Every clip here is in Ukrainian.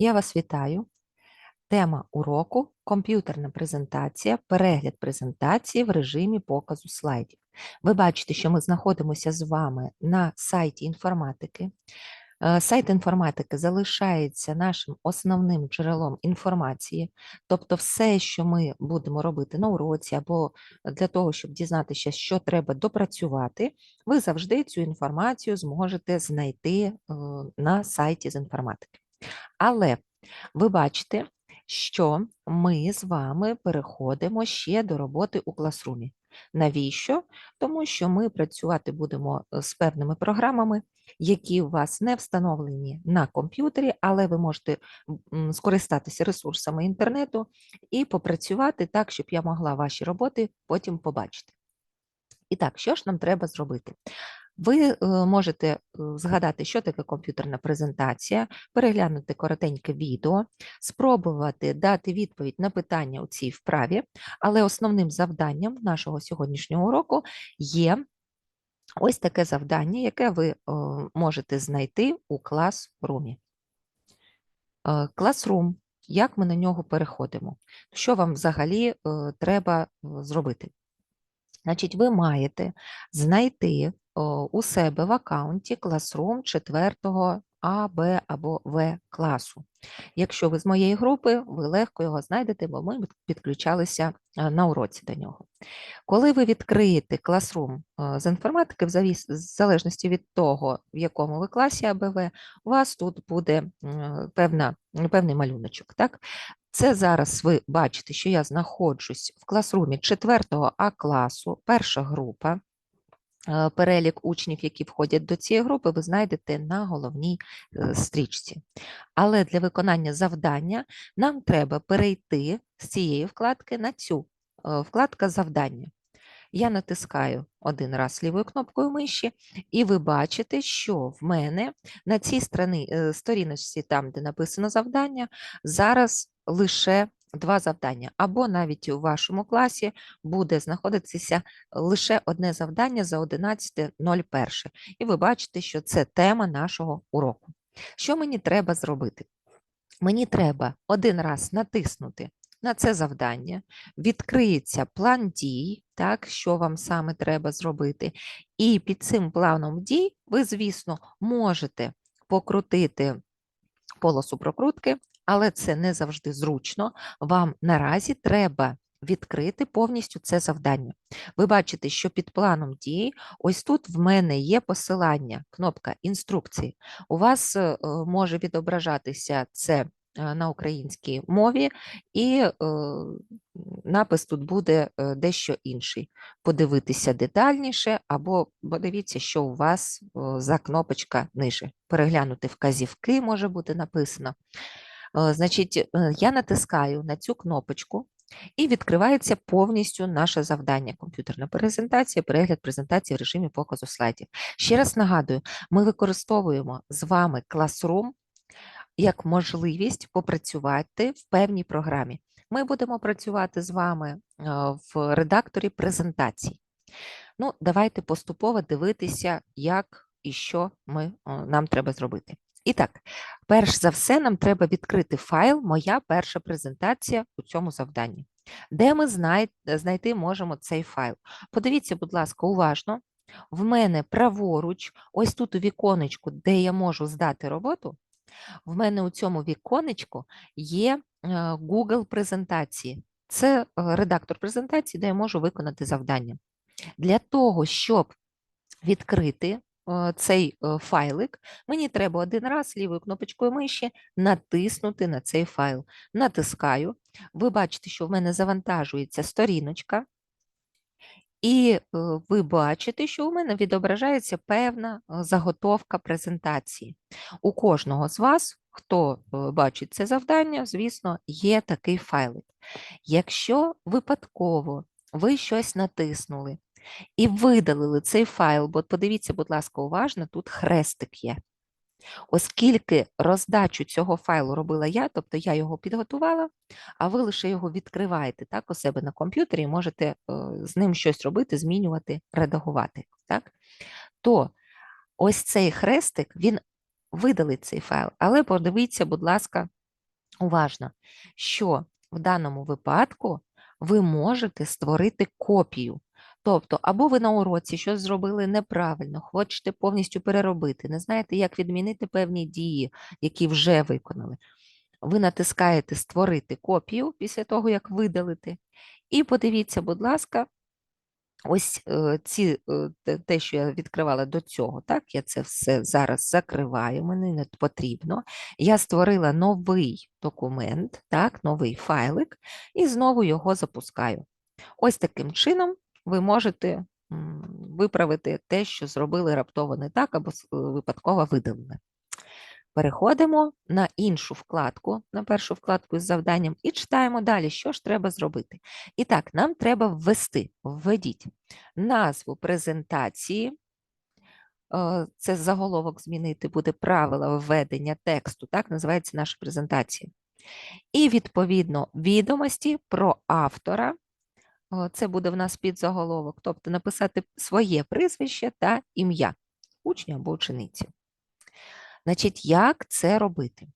Я вас вітаю. Тема уроку комп'ютерна презентація, перегляд презентації в режимі показу слайдів. Ви бачите, що ми знаходимося з вами на сайті інформатики. Е, Сайт інформатики залишається нашим основним джерелом інформації, тобто все, що ми будемо робити на уроці, або для того, щоб дізнатися, що треба допрацювати, ви завжди цю інформацію зможете знайти е, на сайті з інформатики. Але ви бачите, що ми з вами переходимо ще до роботи у класрумі. Навіщо? Тому що ми працювати будемо е, з певними програмами, які у вас не встановлені на комп'ютері, але ви можете скористатися ресурсами інтернету і попрацювати так, щоб я могла ваші роботи потім побачити. І так, що ж нам треба зробити? Ви е, можете е, згадати, що таке комп'ютерна презентація, переглянути коротеньке відео, спробувати дати відповідь на питання у цій вправі, але основним завданням нашого сьогоднішнього уроку є ось таке завдання, яке ви е, можете знайти у класрумі. Класрум, як ми на нього переходимо? Що вам взагалі треба зробити? Значить, ви маєте знайти у себе в аккаунті Classroom 4 А, Б або В класу. Якщо ви з моєї групи, ви легко його знайдете, бо ми підключалися е, на уроці до нього. Коли ви відкриєте Classroom е, з інформатики, в залежності від того, в якому ви класі АБВ, у вас тут буде певна, певний малюночок. Так? Це зараз ви бачите, що я знаходжусь в класрумі 4 А класу, перша група. Е, Перелік учнів, які входять до цієї групи, ви знайдете на головній е, стрічці. Але для виконання завдання нам треба перейти з цієї вкладки на цю е, вкладка завдання. Я натискаю один раз лівою кнопкою миші, і ви бачите, що в мене на цій сторіночці, там, де написано завдання, зараз лише два завдання, або навіть у вашому класі буде знаходитися лише одне завдання за 11.01. І ви бачите, що це тема нашого уроку. Що мені треба зробити? Мені треба один раз натиснути на це завдання, відкриється план дій, так, що вам саме треба зробити. І під цим планом дій ви, звісно, можете покрутити полосу прокрутки, але це не завжди зручно. Вам наразі треба відкрити повністю це завдання. Ви бачите, що під планом дій, ось тут в мене є посилання, кнопка інструкції. У вас е, може відображатися це е, на українській мові, і е, напис тут буде е, дещо інший. Подивитися детальніше, або подивіться, що у вас за кнопочка ниже. Переглянути вказівки може бути написано. Е, Значить, е, я натискаю на цю кнопочку. І відкривається повністю наше завдання комп'ютерна презентація, перегляд презентації в режимі показу слайдів. Ще раз нагадую, ми використовуємо з вами Classroom як можливість попрацювати в певній програмі. Ми будемо працювати з вами е, в редакторі презентацій. Ну, давайте поступово дивитися, як і що ми, нам треба зробити. І так, перш за все, нам треба відкрити файл Моя перша презентація у цьому завданні. Де ми знай- знайти можемо цей файл? Подивіться, будь ласка, уважно. В мене праворуч, ось тут у віконечку, де я можу здати роботу, в мене у цьому віконечку є е, Google презентації. Це е, редактор презентації, де я можу виконати завдання. Для того, щоб відкрити цей е, файлик, мені треба один раз лівою кнопочкою миші натиснути на цей файл. Натискаю. Ви бачите, що в мене завантажується сторіночка. І е, ви бачите, що у мене відображається певна е, заготовка презентації. У кожного з вас, хто е, бачить це завдання, звісно, є такий файлик. Якщо випадково ви щось натиснули і видалили цей файл, бо подивіться, будь ласка, уважно, тут хрестик є. Оскільки роздачу цього файлу робила я, тобто я його підготувала, а ви лише його відкриваєте так, у себе на комп'ютері і можете е, з ним щось робити, змінювати, редагувати. Так? То ось цей хрестик, він видалить цей файл, але подивіться, будь ласка, уважно, що в даному випадку ви можете створити копію. Тобто, або ви на уроці щось зробили неправильно, хочете повністю переробити, не знаєте, як відмінити певні дії, які вже виконали. Ви натискаєте Створити копію після того, як видалите. І подивіться, будь ласка, ось е, ці, е, те, що я відкривала до цього, так, я це все зараз закриваю, мені не потрібно. Я створила новий документ, так, новий файлик, і знову його запускаю. Ось таким чином ви можете виправити те, що зробили раптово не так, або е, випадково видалили. Переходимо на іншу вкладку, на першу вкладку з завданням, і читаємо далі, що ж треба зробити. І так, нам треба ввести, введіть назву презентації. е, Це заголовок змінити буде правила введення тексту, так називається наша презентація. І відповідно відомості про автора. Це буде в нас підзаголовок, тобто написати своє прізвище та ім'я учня або учениці. Значить, як це робити?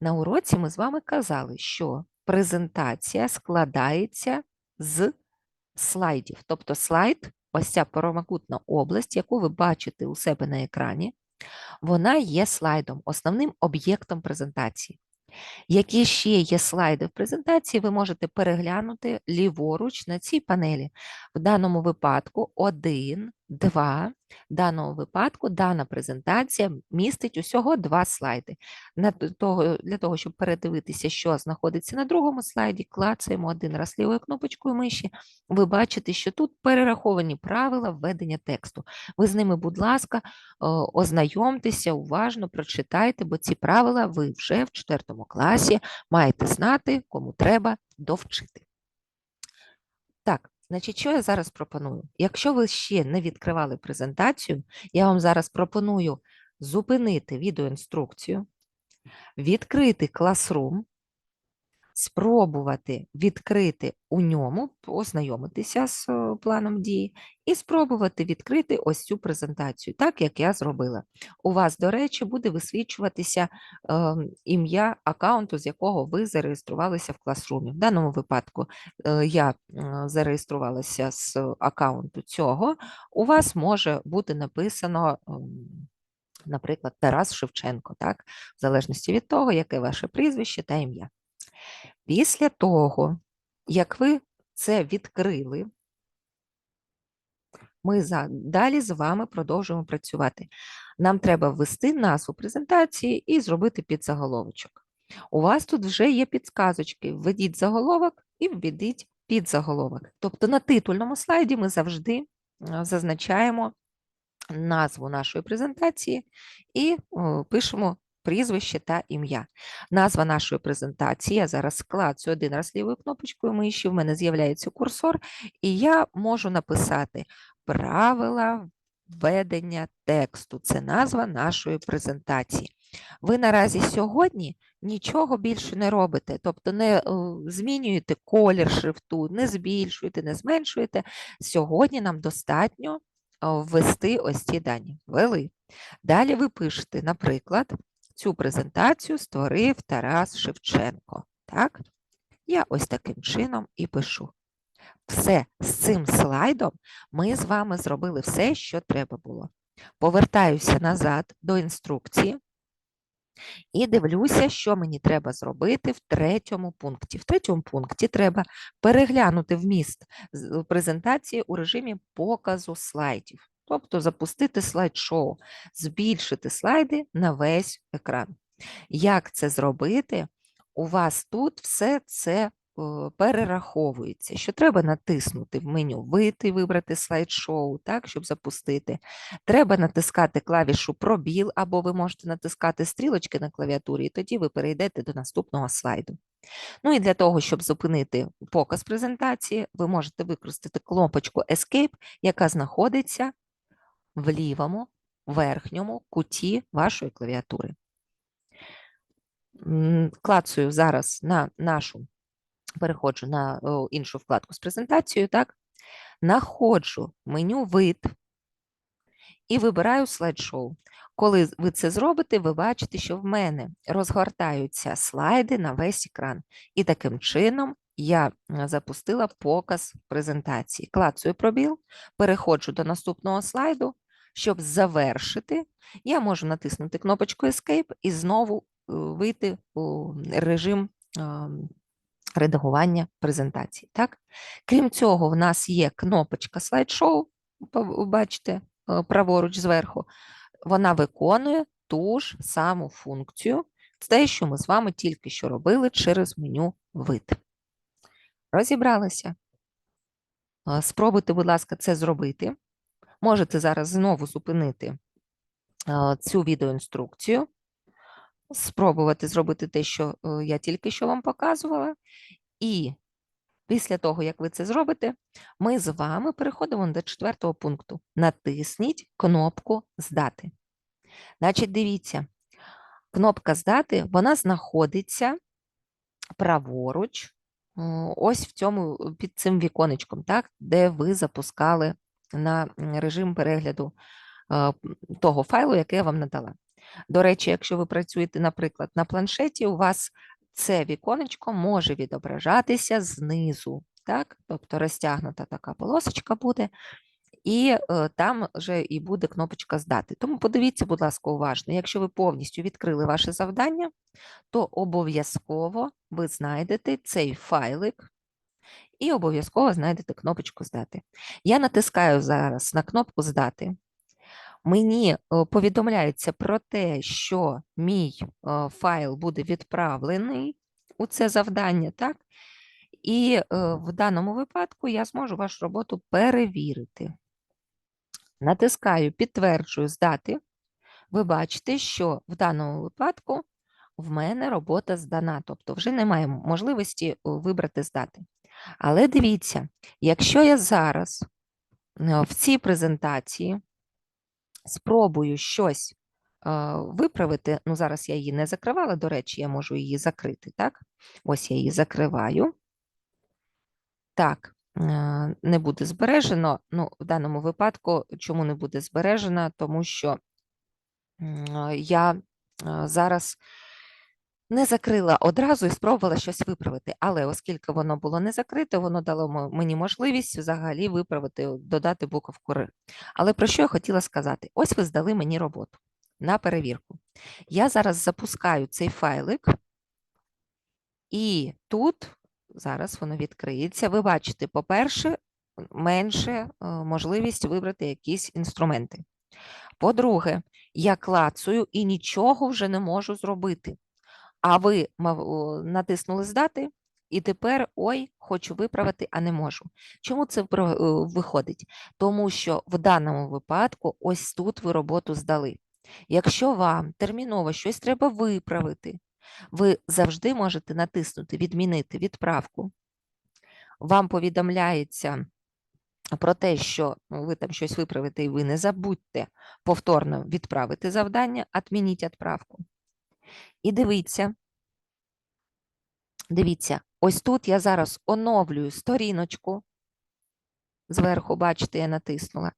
На уроці ми з вами казали, що презентація складається з слайдів. Тобто слайд, ось ця промокутна область, яку ви бачите у себе на екрані, вона є слайдом, основним об'єктом презентації. Які ще є слайди в презентації, ви можете переглянути ліворуч на цій панелі. В даному випадку 1, 2. В даному випадку дана презентація містить усього два слайди. Для того, щоб передивитися, що знаходиться на другому слайді, клацаємо один раз лівою кнопочкою миші. Ви бачите, що тут перераховані правила введення тексту. Ви з ними, будь ласка, ознайомтеся, уважно прочитайте, бо ці правила ви вже в 4 класі маєте знати, кому треба довчити. Так, значить, що я зараз пропоную? Якщо ви ще не відкривали презентацію, я вам зараз пропоную зупинити відеоінструкцію, відкрити Classroom, спробувати відкрити у ньому, ознайомитися з е, планом дії, і спробувати відкрити ось цю презентацію, так як я зробила. У вас, до речі, буде висвічуватися е, ім'я аккаунту, з якого ви зареєструвалися в класрумі. В даному випадку е, я е, зареєструвалася з аккаунту цього. У вас може бути написано. ем, Наприклад, Тарас Шевченко, так, в залежності від того, яке ваше прізвище та ім'я. Після того, як ви це відкрили, ми далі з вами продовжуємо працювати. Нам треба ввести назву презентації і зробити підзаголовочок. У вас тут вже є підсказочки. Введіть заголовок і введіть підзаголовок. Тобто на титульному слайді ми завжди е, зазначаємо назву нашої презентації і пишемо прізвище та ім'я. Назва нашої презентації. Я зараз клацаю один раз лівою кнопочкою миші, в мене з'являється курсор, і я можу написати правила введення тексту. Це назва нашої презентації. Ви наразі сьогодні нічого більше не робите, тобто не е, змінюєте колір шрифту, не збільшуєте, не зменшуєте. Сьогодні нам достатньо ввести ось ці дані. Ввели. Далі ви пишете, наприклад, цю презентацію створив Тарас Шевченко. Так? Я ось таким чином і пишу. Все, з цим слайдом ми з вами зробили все, що треба було. Повертаюся назад до інструкції і дивлюся, що мені треба зробити в третьому пункті. В третьому пункті треба переглянути вміст презентації у режимі показу слайдів, тобто запустити слайд-шоу, збільшити слайди на весь екран. Як це зробити? У вас тут все це е, перераховується, що треба натиснути в меню «Вийти», вибрати слайд-шоу, щоб запустити. Треба натискати клавішу пробіл, або ви можете натискати стрілочки на клавіатурі, і тоді ви перейдете до наступного слайду. Ну і для того, щоб зупинити показ презентації, ви можете використати кнопочку Escape, яка знаходиться в лівому верхньому куті вашої клавіатури. М, Клацаю зараз на нашу, переходжу на іншу вкладку з презентацією, так? Находжу меню вид і вибираю слайд-шоу. Коли ви це зробите, ви бачите, що в мене розгортаються слайди на весь екран. І таким чином я запустила показ презентації. Клацаю пробіл, переходжу до наступного слайду. Щоб завершити, я можу натиснути кнопочку Escape і знову е, вийти у режим редагування презентації. Так? Крім цього, в нас є кнопочка слайд-шоу, бачите, е, праворуч зверху. Вона виконує ту ж саму функцію, те, що ми з вами тільки що робили через меню вид. Розібралися. Е, Спробуйте, будь ласка, це зробити. Можете зараз знову зупинити е, цю відеоінструкцію, спробувати зробити те, що е, я тільки що вам показувала. І після того, як ви це зробите, ми з вами переходимо до четвертого пункту. Натисніть кнопку Здати. Значить, дивіться, кнопка Здати вона знаходиться праворуч, ось в цьому е, під цим віконечком, так, де ви запускали на режим перегляду того файлу, який я вам надала. До речі, якщо ви працюєте, наприклад, на планшеті, у вас це віконечко може відображатися знизу, так? Тобто розтягнута така полосочка буде, і е, там вже і буде кнопочка здати. Тому подивіться, будь ласка, уважно. Якщо ви повністю відкрили ваше завдання, то обов'язково ви знайдете цей файлик і обов'язково знайдете кнопочку здати. Я натискаю зараз на кнопку здати. Мені е, повідомляється про те, що мій е, файл буде відправлений у це завдання, так? І е, в даному випадку я зможу вашу роботу перевірити. Натискаю підтверджую здати. Ви бачите, що в даному випадку в мене робота здана, тобто вже немає можливості вибрати здати. Але дивіться, якщо я зараз е, в цій презентації спробую щось е, виправити, ну зараз я її не закривала, до речі, я можу її закрити, так? Ось я її закриваю. Так, е, не буде збережено. Ну, в даному випадку, чому не буде збережено? Тому що я зараз не закрила одразу і спробувала щось виправити. Але оскільки воно було не закрите, воно дало мені можливість взагалі виправити, додати буковку Р. Але про що я хотіла сказати? Ось ви здали мені роботу на перевірку. Я зараз запускаю цей файлик, і тут зараз воно відкриється. Ви бачите, по-перше, менше е, можливість вибрати якісь інструменти. По-друге, я клацаю і нічого вже не можу зробити. А ви натиснули здати, і тепер ой, хочу виправити, а не можу. Чому це виходить? Тому що в даному випадку ось тут ви роботу здали. Якщо вам терміново щось треба виправити, ви завжди можете натиснути Відмінити відправку. Вам повідомляється про те, що ви там щось виправите, і ви не забудьте повторно відправити завдання, відмініть відправку. І дивіться, дивіться, ось тут я зараз оновлюю сторіночку. Зверху, бачите, я натиснула.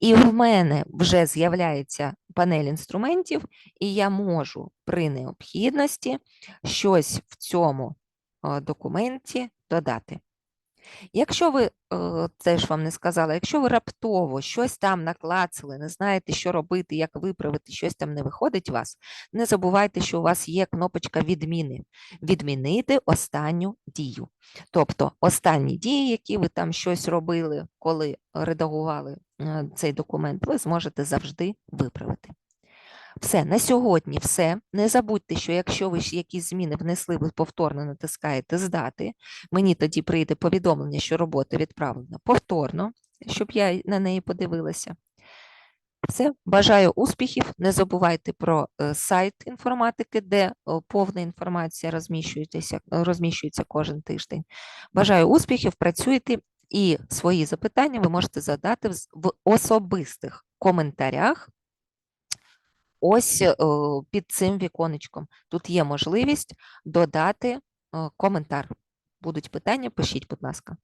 І в мене вже з'являється панель інструментів, і я можу при необхідності щось в цьому е, документі додати. Якщо ви, е, це ж вам не сказала, якщо ви раптово щось там наклацали, не знаєте, що робити, як виправити, щось там не виходить у вас, не забувайте, що у вас є кнопочка відміни. Відмінити останню дію. Тобто останні дії, які ви там щось робили, коли редагували е, цей документ, ви зможете завжди виправити. Все, на сьогодні все. Не забудьте, що якщо ви якісь зміни внесли, ви повторно натискаєте здати. Мені тоді прийде повідомлення, що робота відправлена повторно, щоб я на неї подивилася. Все, бажаю успіхів. Не забувайте про е, сайт інформатики, де повна інформація розміщується, розміщується кожен тиждень. Бажаю успіхів, працюйте і свої запитання ви можете задати в особистих коментарях. Ось е, під цим віконечком. Тут є можливість додати е, коментар. Будуть питання, пишіть, будь ласка.